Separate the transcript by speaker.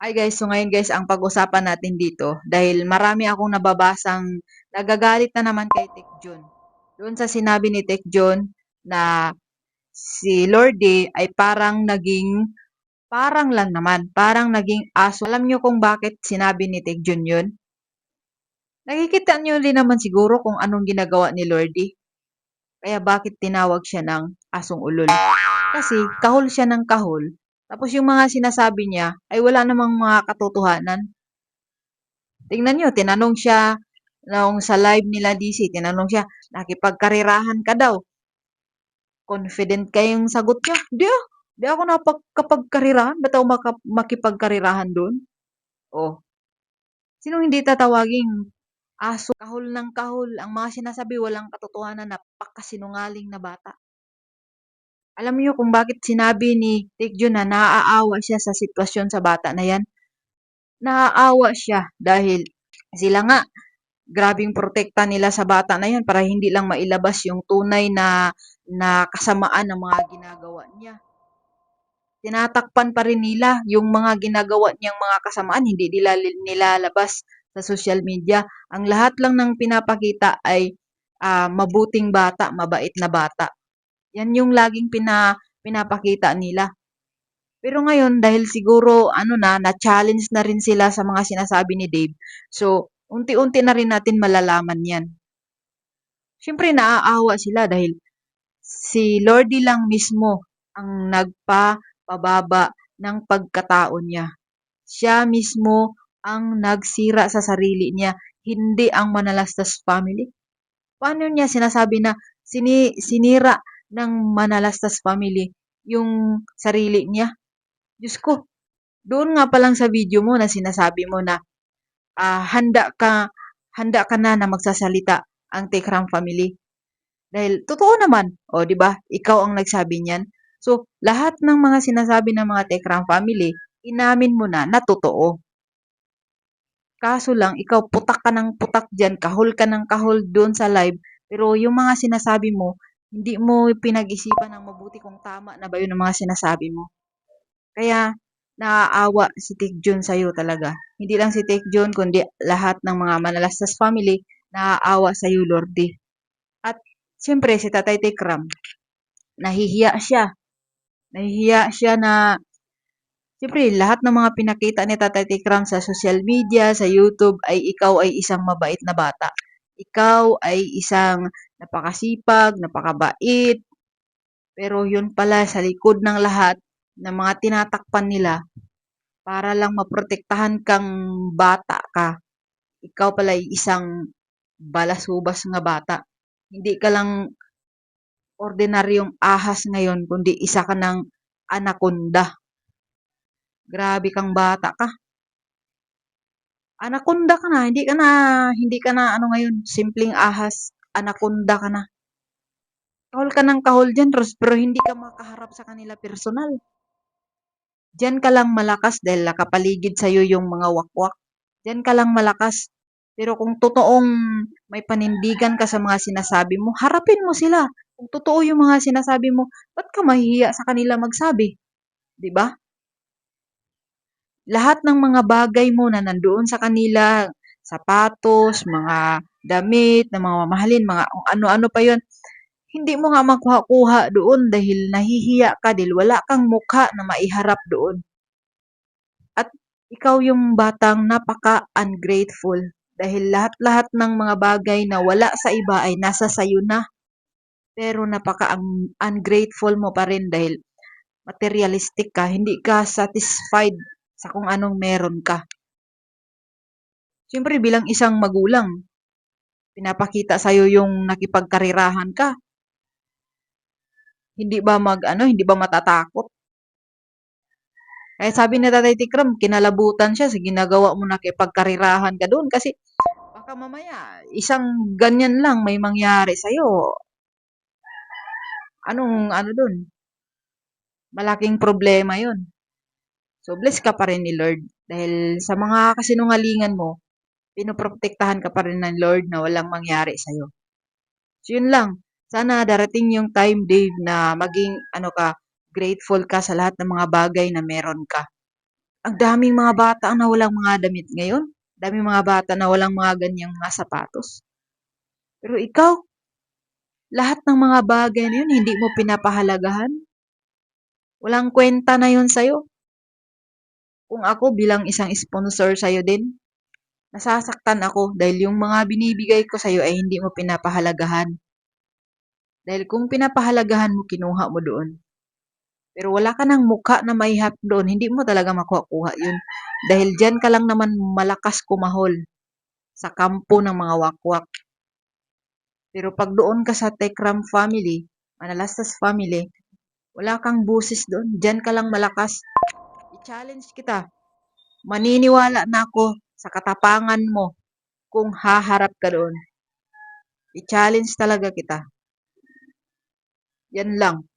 Speaker 1: Hi guys, so ngayon guys, ang pag-usapan natin dito, dahil marami akong nababasang nagagalit na naman kay Tech John. Doon sa sinabi ni Tech John na si Lordy ay parang naging, parang lang naman, parang naging aso. Alam nyo kung bakit sinabi ni Tech John yun? Nakikita nyo rin naman siguro kung anong ginagawa ni Lordy. Kaya bakit tinawag siya ng asong ulol? Kasi kahol siya ng kahol tapos yung mga sinasabi niya ay wala namang mga katotohanan. Tingnan nyo, tinanong siya nung sa live nila DC, tinanong siya, nakipagkarirahan ka daw. Confident kayong sagot niya. Di ah, di ako napagkapagkarirahan. Ba't ako maka- makipagkarirahan doon? Oh. Sinong hindi tatawaging aso, kahol ng kahol, ang mga sinasabi walang katotohanan, napakasinungaling na bata. Alam niyo kung bakit sinabi ni Taekjun na naaawa siya sa sitwasyon sa bata na yan? Naaawa siya dahil sila nga, grabing protekta nila sa bata na yan para hindi lang mailabas yung tunay na, na kasamaan ng mga ginagawa niya. Tinatakpan pa rin nila yung mga ginagawa niyang mga kasamaan, hindi nila nilalabas sa social media. Ang lahat lang ng pinapakita ay uh, mabuting bata, mabait na bata. Yan yung laging pina, pinapakita nila. Pero ngayon, dahil siguro, ano na, na-challenge na rin sila sa mga sinasabi ni Dave. So, unti-unti na rin natin malalaman yan. Siyempre, naaawa sila dahil si Lordy lang mismo ang nagpapababa ng pagkatao niya. Siya mismo ang nagsira sa sarili niya, hindi ang Manalastas family. Paano niya sinasabi na sini, sinira ng Manalastas family yung sarili niya. Diyos ko, doon nga pa lang sa video mo na sinasabi mo na uh, handa ka handa ka na na magsasalita ang Tekram family. Dahil totoo naman, o oh, di ba? Ikaw ang nagsabi niyan. So, lahat ng mga sinasabi ng mga Tekram family, inamin mo na na totoo. Kaso lang, ikaw putak ka ng putak diyan, kahol ka ng kahol doon sa live, pero yung mga sinasabi mo, hindi mo pinag-isipan ng mabuti kung tama na ba yun ang mga sinasabi mo. Kaya, naaawa si Take Jun sa'yo talaga. Hindi lang si Take Jun, kundi lahat ng mga manalastas family, naaawa sa'yo, Lordy. At, siyempre, si Tatay Tekram, nahihiya siya. Nahihiya siya na, siyempre, lahat ng mga pinakita ni Tatay Tekram sa social media, sa YouTube, ay ikaw ay isang mabait na bata. Ikaw ay isang napakasipag, napakabait. Pero yun pala sa likod ng lahat ng mga tinatakpan nila para lang maprotektahan kang bata ka. Ikaw pala ay isang balasubas nga bata. Hindi ka lang ordinaryong ahas ngayon, kundi isa ka ng anaconda. Grabe kang bata ka. Anaconda ka na, hindi ka na, hindi ka na ano ngayon, simpleng ahas anaconda ka na. Kahol ka ng kahol dyan, Ros, pero hindi ka makaharap sa kanila personal. Diyan ka lang malakas dahil nakapaligid sa'yo yung mga wakwak. Diyan ka lang malakas. Pero kung totoong may panindigan ka sa mga sinasabi mo, harapin mo sila. Kung totoo yung mga sinasabi mo, ba't ka mahihiya sa kanila magsabi? 'Di ba? Lahat ng mga bagay mo na nandoon sa kanila, sapatos, mga damit na mga mamahalin, mga ano-ano pa yon hindi mo nga makuha-kuha doon dahil nahihiya ka dahil wala kang mukha na maiharap doon. At ikaw yung batang napaka-ungrateful dahil lahat-lahat ng mga bagay na wala sa iba ay nasa sayo na. Pero napaka-ungrateful mo pa rin dahil materialistic ka, hindi ka satisfied sa kung anong meron ka. Siyempre bilang isang magulang, pinapakita sa'yo yung nakipagkarirahan ka. Hindi ba mag, ano, hindi ba matatakot? Kaya sabi ni Tatay Tikram, kinalabutan siya sa ginagawa mo nakipagkarirahan ka doon kasi baka mamaya isang ganyan lang may mangyari sa'yo. Anong, ano doon? Malaking problema yon. So, bless ka pa rin ni Lord. Dahil sa mga kasinungalingan mo, pinoprotektahan ka pa rin ng Lord na walang mangyari sa'yo. So, yun lang. Sana darating yung time, Dave, na maging, ano ka, grateful ka sa lahat ng mga bagay na meron ka. Ang daming mga bata na walang mga damit ngayon. Daming mga bata na walang mga ganyang mga sapatos. Pero ikaw, lahat ng mga bagay na yun, hindi mo pinapahalagahan. Walang kwenta na yun sa'yo. Kung ako bilang isang sponsor sa'yo din, nasasaktan ako dahil yung mga binibigay ko sa'yo ay hindi mo pinapahalagahan. Dahil kung pinapahalagahan mo, kinuha mo doon. Pero wala ka ng mukha na maihap doon, hindi mo talaga makuha-kuha yun. Dahil dyan ka lang naman malakas kumahol sa kampo ng mga wakwak. Pero pag doon ka sa Tekram family, Manalastas family, wala kang busis doon. Dyan ka lang malakas. I-challenge kita. Maniniwala na ako sa katapangan mo kung haharap ka doon. I-challenge talaga kita. Yan lang.